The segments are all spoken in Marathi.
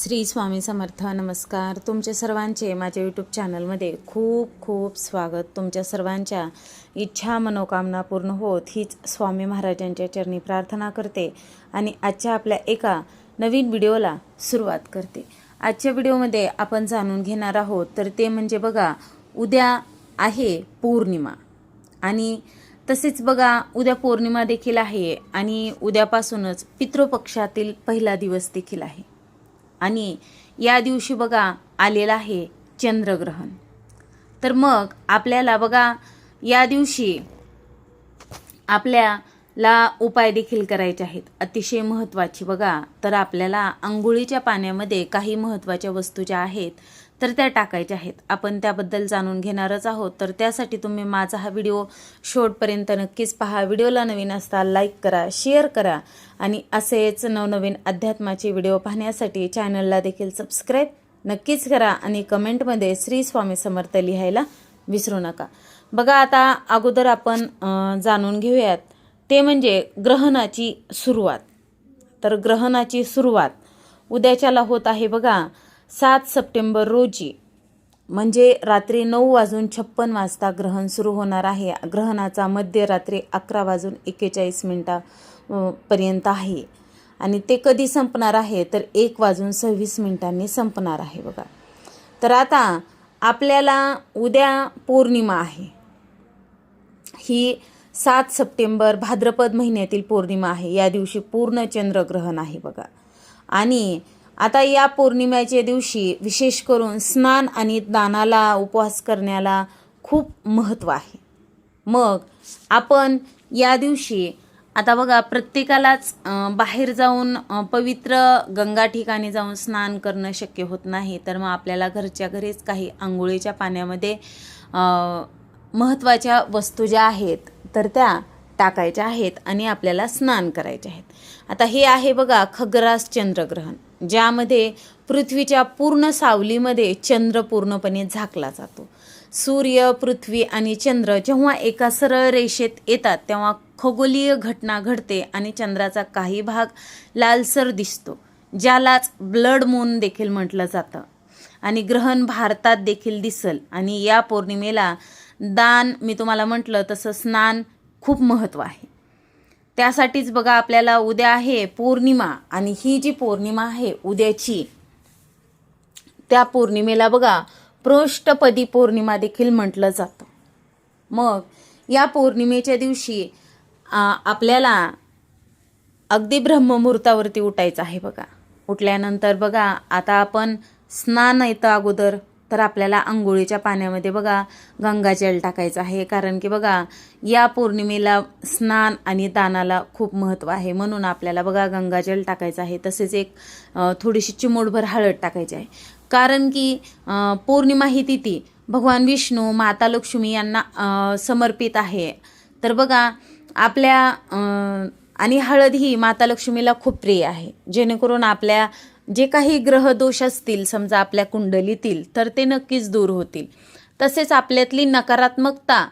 श्री स्वामी समर्थ नमस्कार. तुमचे सर्वांचे माझ्या यूट्यूब चॅनलमध्ये खूप खूप स्वागत. तुमच्या सर्वांच्या इच्छा मनोकामना पूर्ण होत हीच स्वामी महाराजांच्या चरणी प्रार्थना करते आणि आजच्या आपल्या एका नवीन व्हिडिओला सुरुवात करते. आजच्या व्हिडिओमध्ये आपण जाणून घेणार आहोत तर ते म्हणजे बघा उद्या आहे पौर्णिमा. आणि तसेच बघा उद्या पौर्णिमा देखील आहे आणि उद्यापासूनच पितृपक्षातील पहिला दिवस देखील आहे. आणि या दिवशी बघा आलेलं आहे चंद्रग्रहण. तर मग आपल्याला बघा या दिवशी आपल्याला उपाय देखील करायचे आहेत. अतिशय महत्त्वाची बघा. तर आपल्याला आंघोळीच्या पाण्यामध्ये काही महत्त्वाच्या वस्तू ज्या आहेत तर त्या टाकायच्या आहेत. आपण त्याबद्दल जाणून घेणारच आहोत. तर त्यासाठी तुम्ही माझा हा व्हिडिओ शेवटपर्यंत नक्कीच पहा. व्हिडिओला नवीन असता लाईक करा शेअर करा आणि असेच नवनवीन अध्यात्माचे व्हिडिओ पाहण्यासाठी चॅनलला देखील सबस्क्राईब नक्कीच करा आणि कमेंटमध्ये श्री स्वामी समर्थ लिहायला विसरू नका. बघा आता अगोदर आपण जाणून घेऊयात. ते म्हणजे ग्रहणाची सुरुवात. तर ग्रहणाची सुरुवात उद्याच्याला होत आहे बघा. सात सप्टेंबर रोजी म्हणजे रात्री नऊ वाजून छप्पन वाजता ग्रहण सुरू होणार आहे. ग्रहणाचा मध्यरात्री अकरा वाजून एक्केचाळीस मिनटा पर्यंत आहे. आणि ते कधी संपणार आहे? तर एक वाजून सव्वीस मिनिटांनी संपणार आहे बघा. तर आता आपल्याला उद्या पौर्णिमा आहे. ही सात सप्टेंबर भाद्रपद महिन्यातील पौर्णिमा आहे. या दिवशी पूर्ण चंद्रग्रहण आहे बघा. आणि आता या पौर्णिमेच्या दिवशी विशेष करून स्नान आणि दानाला उपवास करण्याला खूप महत्त्व आहे. मग आपण या दिवशी आता बघा प्रत्येकालाच बाहेर जाऊन पवित्र गंगा ठिकाणी जाऊन स्नान करणं शक्य होत नाही तर मग आपल्याला घरच्या घरीच काही आंघोळीच्या पाण्यामध्ये महत्त्वाच्या वस्तू ज्या आहेत तर त्या टाकायच्या आहेत आणि आपल्याला स्नान करायचे आहेत. आता हे आहे बघा खग्रास चंद्रग्रहण. ज्यामध्ये पृथ्वीच्या पूर्ण सावलीमध्ये चंद्र पूर्णपणे झाकला जातो. सूर्य पृथ्वी आणि चंद्र जेव्हा एका सरळ रेषेत येतात तेव्हा खगोलीय घटना घडते आणि चंद्राचा काही भाग लालसर दिसतो ज्यालाच ब्लड मून देखील म्हटलं जातं. आणि ग्रहण भारतात देखील दिसल. आणि या पौर्णिमेला दान मी तुम्हाला म्हटलं तसं स्नान खूप महत्त्व आहे. त्यासाठीच बघा आपल्याला उद्या आहे पौर्णिमा आणि ही जी पौर्णिमा आहे उद्याची त्या पौर्णिमेला बघा पृष्ठपदी पौर्णिमा देखील म्हटलं जातं. मग या पौर्णिमेच्या दिवशी आपल्याला अगदी ब्रह्ममुहूर्तावरती उठायचं आहे बघा. उठल्यानंतर बघा आता आपण स्नान येतं अगोदर तर आपल्याला आंघोळीच्या पाण्यामध्ये बघा गंगाजल टाकायचं आहे. कारण की बघा या पौर्णिमेला स्नान आणि दानाला खूप महत्त्व आहे. म्हणून आपल्याला बघा गंगाजल टाकायचं आहे. तसेच एक थोडीशी चिमूटभर हळद टाकायची आहे. कारण की पौर्णिमा ही तिथी भगवान विष्णू माता लक्ष्मी यांना समर्पित आहे. तर बघा आपल्या आणि हळद ही माता लक्ष्मीला खूप प्रिय आहे. जेणेकरून आपल्या जे काही ग्रहदोष असतील समजा आपल्या कुंडलीतील तर ते नक्कीच दूर होतील. तसेच आपल्यातली नकारात्मकता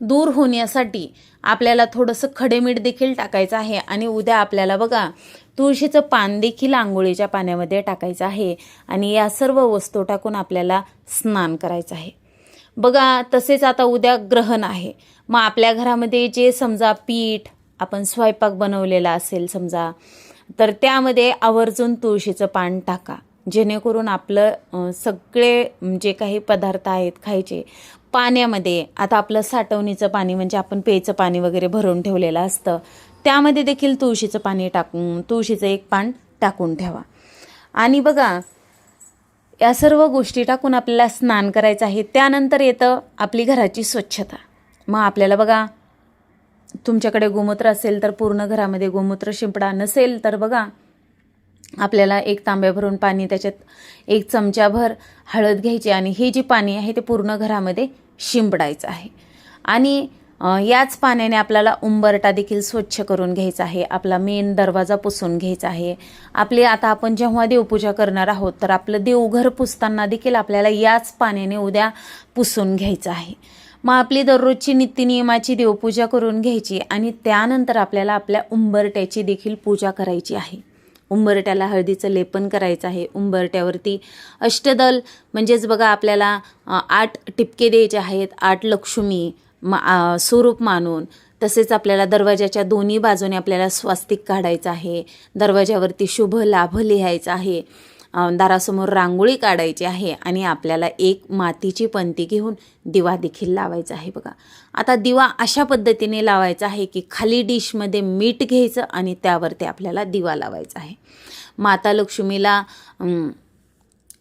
दूर होण्यासाठी आपल्याला थोडंसं खडेमीठ देखील टाकायचं आहे. आणि उद्या आपल्याला बघा तुळशीचं पान देखील आंघोळीच्या पाण्यामध्ये टाकायचं आहे. आणि या सर्व वस्तू टाकून आपल्याला स्नान करायचं आहे. बघा तसेच आता उद्या ग्रहण आहे. मग आपल्या घरामध्ये जे समजा पीठ आपण स्वयंपाक बनवलेला असेल समजा तर त्यामध्ये आवर्जून तुळशीचं पान टाका. जेणेकरून आपलं सगळे जे काही पदार्थ आहेत खायचे पाण्यामध्ये आता आपलं साठवणीचं पाणी म्हणजे आपण पेयचं पाणी वगैरे भरून ठेवलेलं असतं त्यामध्ये देखील तुळशीचं पाणी टाकून तुळशीचं एक पान टाकून ठेवा. आणि बघा या सर्व गोष्टी टाकून आपल्याला स्नान करायचं आहे त्यानंतर येतं आपली घराची स्वच्छता. मग आपल्याला बघा तुमच्याकडे गोमूत्र असेल तर पूर्ण घरामध्ये गोमूत्र शिंपडा नसेल तर बघा आपल्याला एक तांब्या भरून पाणी त्याच्यात एक चमच्याभर हळद घ्यायची आणि हे जे पाणी आहे ते पूर्ण घरामध्ये शिंपडायचं आहे. आणि याच पाण्याने आपल्याला उंबरटा देखील स्वच्छ करून घ्यायचा आहे. आपला मेन दरवाजा पुसून घ्यायचा आहे. आपली आता आपण जेव्हा देवपूजा करणार आहोत तर आपलं देवघर पुसताना देखील आपल्याला याच पाण्याने उद्या पुसून घ्यायचं आहे. मग आपली दररोजची नित्यनियमाची देवपूजा करून घ्यायची आणि त्यानंतर आपल्याला आपल्या उंबरट्याची देखील पूजा करायची आहे. उंबरट्याला हळदीचं लेपन करायचं आहे. उंबरट्यावरती अष्टदल म्हणजेच बघा आपल्याला आठ टिपके द्यायचे आहेत. आठ लक्ष्मी मा स्वरूप मानून. तसेच आपल्याला दरवाजाच्या दोन्ही बाजूने आपल्याला स्वास्तिक काढायचं आहे. दरवाजावरती शुभ लाभ लिहायचा आहे. दारासमोर रांगोळी काढायची आहे आणि आपल्याला एक मातीची पंती घेऊन दिवा देखील लावायचा आहे बघा. आता दिवा अशा पद्धतीने लावायचा आहे की खाली डिशमध्ये मीठ घ्यायचं आणि त्यावरती आपल्याला दिवा लावायचा आहे. माता लक्ष्मीला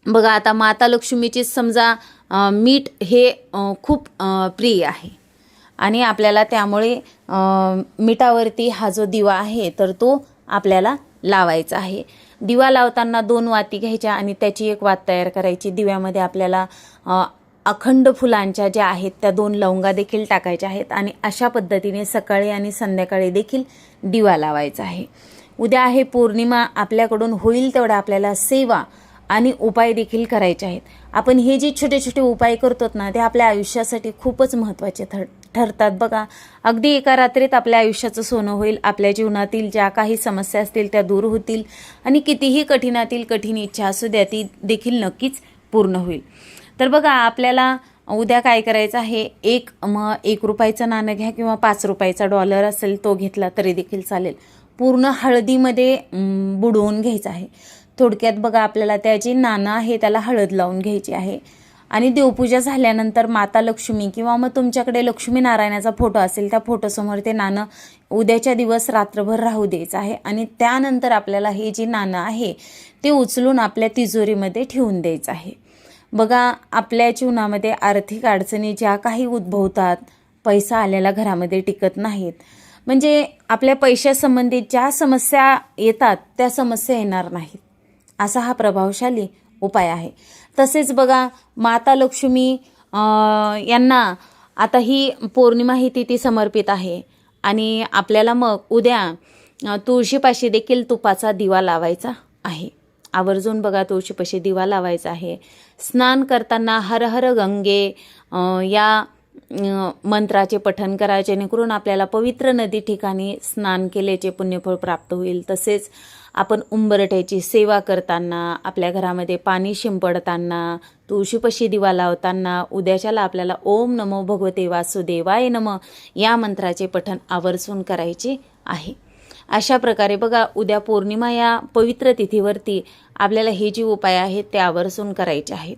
बघा आता माता लक्ष्मीची समजा मीठ हे खूप प्रिय आहे. आणि आपल्याला त्यामुळे मिठावरती हा जो दिवा आहे तर तो आपल्याला लावायचा आहे. दिवा लावताना दोन वाती घ्यायच्या आणि त्याची एक वात तयार करायची. दिव्यामध्ये आपल्याला अखंड फुलांच्या ज्या आहेत त्या दोन लवंगा देखील टाकायच्या आहेत आणि अशा पद्धतीने सकाळी आणि संध्याकाळी देखील दिवा लावायचा आहे. उद्या आहे पौर्णिमा आपल्याकडून होईल तेवढा आपल्याला सेवा आणि उपाय देखील करायचे आहेत. आपण हे जे छोटे छोटे उपाय करतो ना ते आपल्या आयुष्यासाठी खूपच महत्त्वाचे ठर ठरतात. बघा अगदी एका रात्रीत आपल्या आयुष्याचं सोनं होईल आपल्या जीवनातील ज्या काही समस्या असतील त्या दूर होतील आणि कितीही कठीणातील कठीण इच्छा असू द्या ती देखील नक्कीच पूर्ण होईल. तर बघा आपल्याला उद्या काय करायचं आहे? एक मग एक रुपयाचं नाणं घ्या किंवा पाच रुपयाचा डॉलर असेल तो घेतला तरी देखील चालेल. पूर्ण हळदीमध्ये बुडवून घ्यायचं आहे. थोडक्यात बघा आपल्याला त्याची नाणं आहे त्याला हळद लावून घ्यायची आहे. आणि देवपूजा झाल्यानंतर माता लक्ष्मी किंवा मग तुमच्याकडे लक्ष्मीनारायणाचा फोटो असेल त्या फोटोसमोर ते नाणं उद्याच्या दिवस रात्रभर राहू द्यायचं आहे. आणि त्यानंतर आपल्याला हे जे नाणं आहे ते उचलून आपल्या तिजोरीमध्ये ठेवून द्यायचं आहे. बघा आपल्या जीवनामध्ये आर्थिक अडचणी ज्या काही उद्भवतात पैसा आलेला घरामध्ये टिकत नाहीत. म्हणजे आपल्या पैशासंबंधित ज्या समस्या येतात त्या समस्या येणार नाहीत. असा हा प्रभावशाली उपाय आहे. तसेच बघा माता लक्ष्मी यांना आता ही पौर्णिमा ही तिथी समर्पित आहे. आणि आपल्याला मग उद्या तुळशीपाशी देखील तुपाचा दिवा लावायचा आहे. आवर्जून बघा तुळशीपाशी दिवा लावायचा आहे. स्नान करताना हर हर गंगे या मंत्राचे पठन करायचे जेणेकरून आपल्याला पवित्र नदी ठिकाणी स्नान केल्याचे पुण्यफळ प्राप्त होईल. तसेच आपण उंबरठ्याची सेवा करताना आपल्या घरामध्ये पाणी शिंपडताना तुळशीपशी दिवा लावताना उद्याच्याला आपल्याला ओम नमो भगवते वासुदेवाय नम या मंत्राचे पठन आवर्जून करायचे आहे. अशा प्रकारे बघा उद्या पौर्णिमा या पवित्र तिथीवरती आपल्याला हे जे उपाय आहेत ते आवर्जून करायचे आहेत.